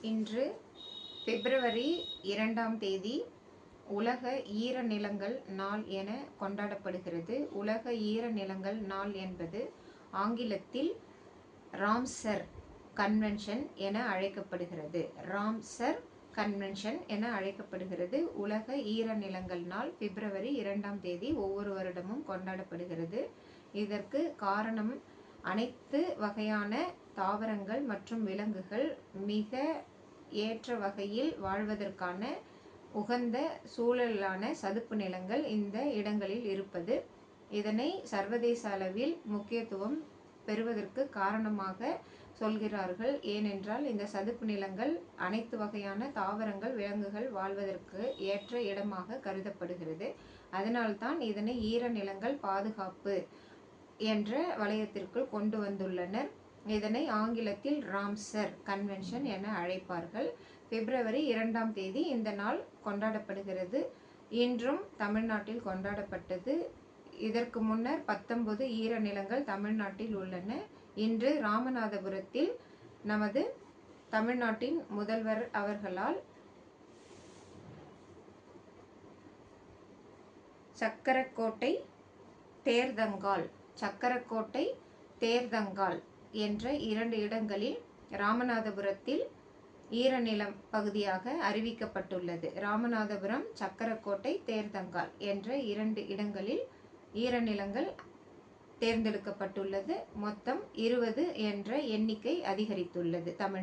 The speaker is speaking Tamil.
இன்று பிப்ரவரி இரண்டாம் தேதி உலக ஈர நிலங்கள் நாள் என கொண்டாடப்படுகிறது. உலக ஈர நிலங்கள் நாள் என்பது ஆங்கிலத்தில் ராம்சர் கன்வென்ஷன் என அழைக்கப்படுகிறது. ராம்சர் கன்வென்ஷன் என அழைக்கப்படுகிறது. உலக ஈர நிலங்கள் நாள் பிப்ரவரி இரண்டாம் தேதி ஒவ்வொரு வருடமும் கொண்டாடப்படுகிறது. இதற்கு காரணம் அனைத்து வகையான தாவரங்கள் மற்றும் விலங்குகள் மிக ஏற்ற வகையில் வாழ்வதற்கான உகந்த சூழலான சதுப்பு நிலங்கள் இந்த இடங்களில் இருப்பது. இதனை சர்வதேச அளவில் முக்கியத்துவம் பெறுவதற்கு காரணமாக சொல்கிறார்கள். ஏனென்றால் இந்த சதுப்பு நிலங்கள் அனைத்து வகையான தாவரங்கள் விலங்குகள் வாழ்வதற்கு ஏற்ற இடமாக கருதப்படுகிறது. அதனால்தான் இதனை ஈர நிலங்கள் பாதுகாப்பு என்ற வளையத்திற்குள் கொண்டு வந்துள்ளனர். இதனை ஆங்கிலத்தில் ராம்சர் கன்வென்ஷன் என அழைப்பார்கள். பிப்ரவரி இரண்டாம் தேதி இந்த நாள் கொண்டாடப்படுகிறது. இன்றும் தமிழ்நாட்டில் கொண்டாடப்பட்டது. இதற்கு முன்னர் பத்தொன்பது ஈர நிலங்கள் தமிழ்நாட்டில் உள்ளன. இன்று ராமநாதபுரத்தில் நமது தமிழ்நாட்டின் முதல்வர் அவர்களால் சக்கரக்கோட்டை தேர்தங்கால் சக்கரக்கோட்டை தேர்தங்கால் என்ற இரண்டு இடங்களில் ராமநாதபுரத்தில் ஈரநிலம் பகுதியாக அறிவிக்கப்பட்டுள்ளது. ராமநாதபுரம் சக்கரக்கோட்டை தேர்தங்கால் என்ற இரண்டு இடங்களில் ஈரநிலங்கள் தேர்ந்தெடுக்கப்பட்டுள்ளது. மொத்தம் இருபது என்ற எண்ணிக்கை அதிகரித்துள்ளது. தமிழ்